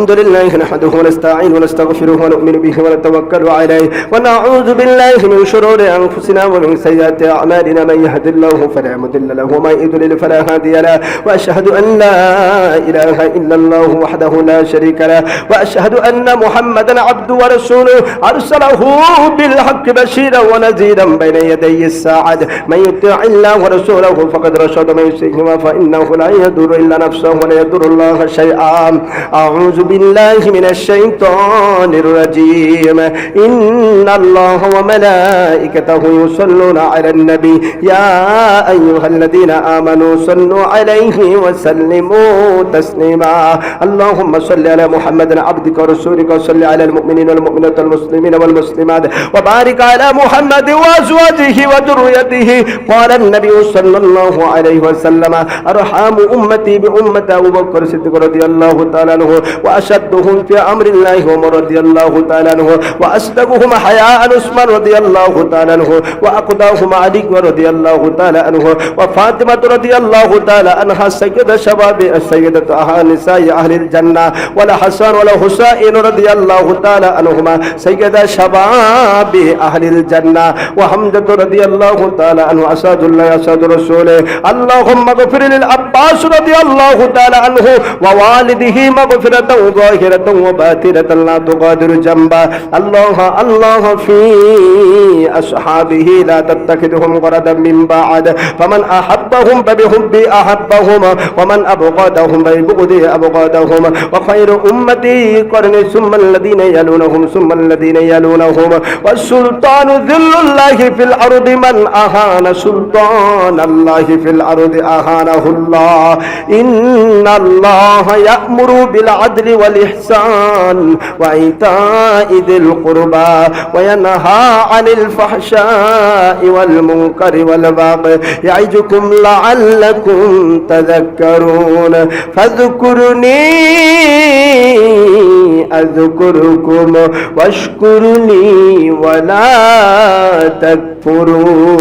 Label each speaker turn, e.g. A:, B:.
A: الحمد لله نحمده ونستعين ونستغفره ونؤمن به ونتوكل عليه ونعوذ بالله من شرور أنفسنا ومن سيئات أعمالنا من يهد الله فلا مضل له ومن يضلل فلا هادي له وأشهد أن لا إله إلا الله وحده لا شريك له وأشهد أن محمدا عبده ورسوله أرسله بالحق بشيرا ونذيرا بين يدي الساعة من يطع الله ورسوله فقد رشد من يسلكهما فإنه لا يضر إلا نفسه ولا يضر الله شيئا. أعوذ بالله من الشيطان الرجيم. إن الله وملائكته يصلون على النبي. يا أيها الذين آمنوا صلوا عليه وسلموا تسليما. اللهم صل على محمد عبدك ورسولك وصل على المؤمنين والمؤمنات والمسلمين والمسلمات. وبارك على محمد وأزواجه وذريته. قال النبي صلى الله عليه وسلم أرحام أمتي بأمة أبو بكر الصديق رضي الله تعالى عنه وأشدهم في أمر الله عمر رضي الله تعالى عنه وأصدقهم حياء عثمان رضي الله تعالى عنه وأقداهم علي رضي الله تعالى عنه وفاطمة رضي الله تعالى عنها سيدة شباب السيدة أهل نساء أهل الجنة ولا حسن ولا حسين رضي الله تعالى عنهما سيدة شباب أهل الجنة وحمدة رضي الله تعالى عنه أساد الله أساد رسوله اللهم اغفر للعباس رضي الله تعالى عنه ووالده مغفرة ظاهرة وباطنة لا تغادر جنبا الله الله في أصحابه لا تتخذهم غردا من بعد فمن أحبهم فبحبي أحبهم ومن أبغضهم فببغضي أبغضهم وخير أمتي قرني ثم الذين يلونهم ثم الذين يلونهم والسلطان ذل الله في الأرض من أهان سلطان الله في الأرض أهانه الله إن الله يأمر بالعدل والإحسان وإيتاء ذي القربى وينهى عن الفحشاء والمنكر والبغي يعظكم لعلكم تذكرون فاذكرني أذكركم واشكرني ولا تكفرون